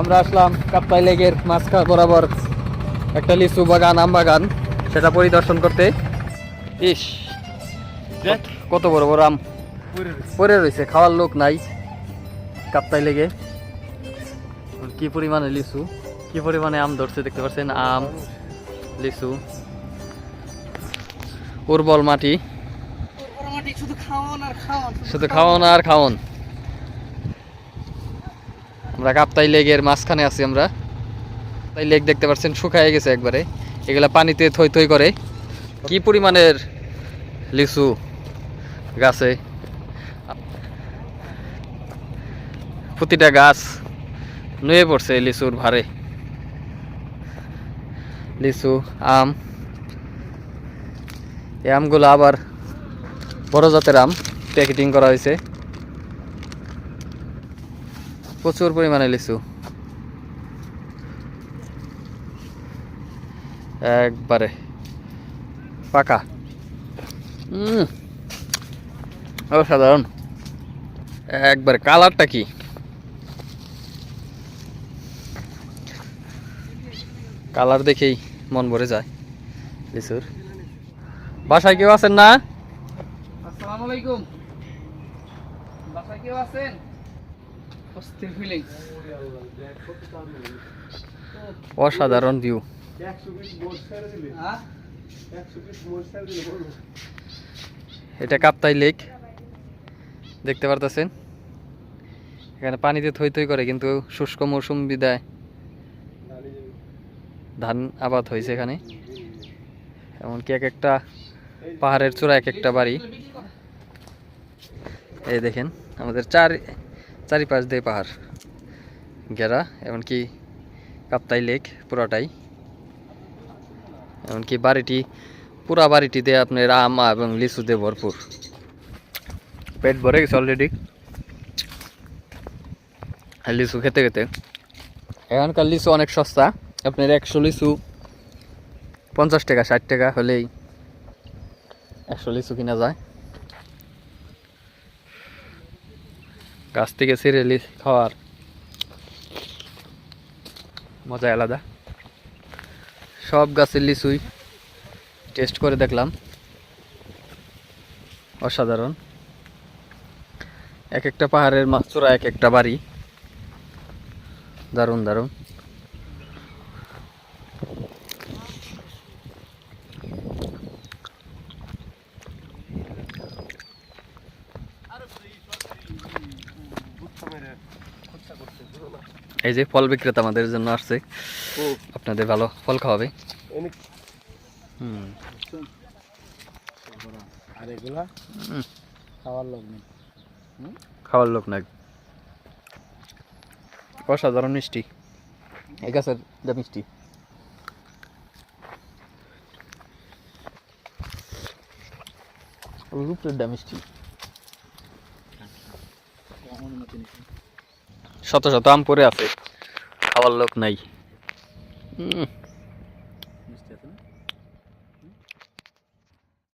আমরা আসলাম কাপ্তাই লেগের মাঝখা বরাবর একটা লিচু বাগান আম বাগান। সেটা পরিদর্শন করতে। ইস দেখ। কত বড় বড় আম। পরে রয়েছে। খাওয়ার লোক নাই কাপ্তাই লেগে কি পরিমাণে লিচু কি পরিমাণে আম ধরছে দেখতে পাচ্ছেন? আম লিচু। উর্বল মাটি। শুধু খাওয়ান আর খাওয়ান শুধু খাওয়ান আর খাওয়ান আমরা কাপ্তাই লেগের মাঝখানে আছি আমরা। তাই লেক দেখতে পাচ্ছেন, শুকায় গেছে একবারে। এগুলা পানিতে থই থই করে। কি পরিমাণের লিচু গাছে? প্রতিটা গাছ নুয়ে পড়ছে লিচুর ভারে। লিচু, আম। এই আমগুলো আবার বড় জাতের আম, প্যাকেটিং করা হয়েছে। প্রচুর পরিমাণে লিচু। একবারে। পাকা। অসাধারণ। একবারে। কালারটা কি? কালার দেখেই মন ভরে যায় লিচুর। বাসায় কেউ আছেন না? আসসালামু আলাইকুম। বাসায় কেউ আছেন? অস্থির অসাধারণ ভিউ এটা কাপ্তাই লেক দেখতে পারতেছেন? এখানে পানিতে থই থই করে, কিন্তু শুষ্ক মৌসুম বিদায়। ধান আবাদ হয়েছে এখানে। এমনকি এক একটা পাহাড়ের চূড়া এক একটা বাড়ি। এই দেখেন, আমাদের চার চারিপাশ দিয়ে পাহাড় ঘেরা, এমনকি কাপ্তাই লেক পুরাটাই। এমনকি বাড়িটি, পুরা বাড়িটিতে আপনার আম এবং লিচু দিয়ে ভরপুর। পেট ভরে গেছে অলরেডি লিচু খেতে খেতে। এখানকার লিচু অনেক সস্তা। আপনার একশো লিচু পঞ্চাশ টাকা, ষাট টাকা হলেই একশো লিচু কিনা যায়। গাছ থেকে সিরিয়ালি খাওয়ার মজা আলাদা। সব গাছের লিচুই টেস্ট করে দেখলাম। অসাধারণ। এক একটা পাহাড়ের মাছ এক একটা বাড়ি। দারুণ দারুণ। এই যে ফল বিক্রেতা আমাদের জন্য আসছে। আপনাদের ভালো ফল খাওয়াবে। হুম। আর এগুলা? খাওয়ার লোক নেই। খাওয়ার লোক নাই। অসাধারণ মিষ্টি। এই গাছের যা মিষ্টি। রূপের ডা মিষ্টি। অনুমতি নেই শত শত আম পরে আছে। খাওয়ার লোক নাই।